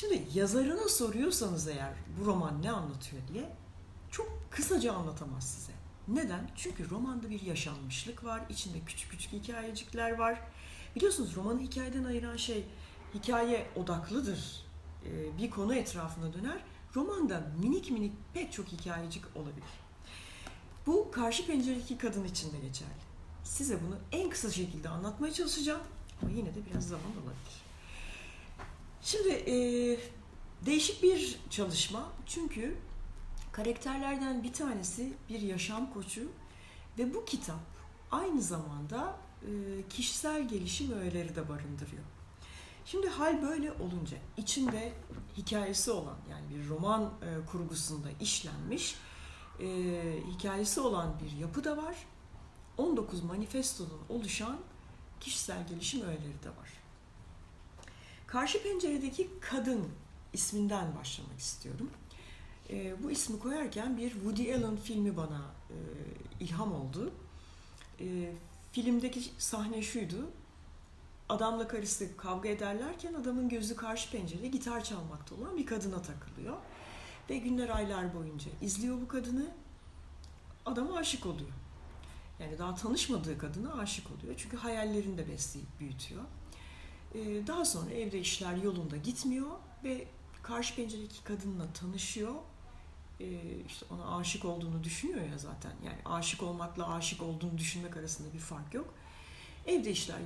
Şimdi yazarına soruyorsanız eğer bu roman ne anlatıyor diye çok kısaca anlatamaz size. Neden? Çünkü romanda bir yaşanmışlık var, içinde küçük küçük hikayecikler var. Biliyorsunuz romanı hikayeden ayıran şey hikaye odaklıdır. Ee, Bir konu etrafında döner. Romanda minik minik pek çok hikayecik olabilir. Bu karşı penceredeki kadın için de geçerli. Size bunu en kısa şekilde anlatmaya çalışacağım ama yine de biraz zaman alabilir. Şimdi e, değişik bir çalışma çünkü karakterlerden bir tanesi bir yaşam koçu ve bu kitap aynı zamanda e, kişisel gelişim öğeleri de barındırıyor. Şimdi hal böyle olunca içinde hikayesi olan yani bir roman e, kurgusunda işlenmiş e, hikayesi olan bir yapı da var. 19 manifestodan oluşan kişisel gelişim öğeleri de var. Karşı penceredeki kadın isminden başlamak istiyorum. E, bu ismi koyarken bir Woody Allen filmi bana e, ilham oldu. E, filmdeki sahne şuydu. Adamla karısı kavga ederlerken adamın gözü karşı pencerede gitar çalmakta olan bir kadına takılıyor. Ve günler aylar boyunca izliyor bu kadını. Adama aşık oluyor. Yani daha tanışmadığı kadına aşık oluyor. Çünkü hayallerini de besleyip büyütüyor. Ee, Daha sonra evde işler yolunda gitmiyor ve karşı penceredeki kadınla tanışıyor. Ee, işte ona aşık olduğunu düşünüyor ya zaten. Yani aşık olmakla aşık olduğunu düşünmek arasında bir fark yok. Evde işler